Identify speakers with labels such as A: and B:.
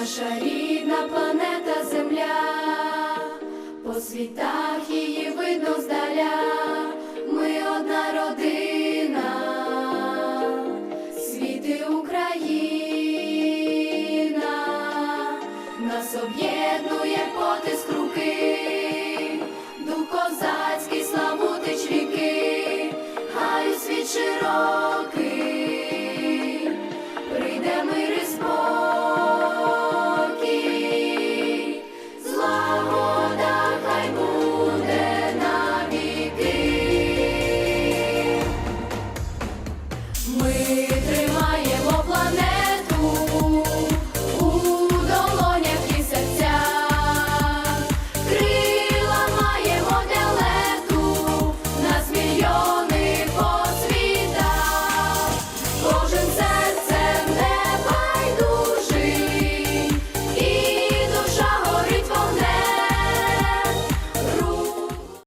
A: наша рідна планета Земля, по світах її видно здаля, ми одна родина, світи Україна, нас об'єднує потиск руки, дух козацький славутич ріки, хай світ широкий, прийде мир і спокій. away.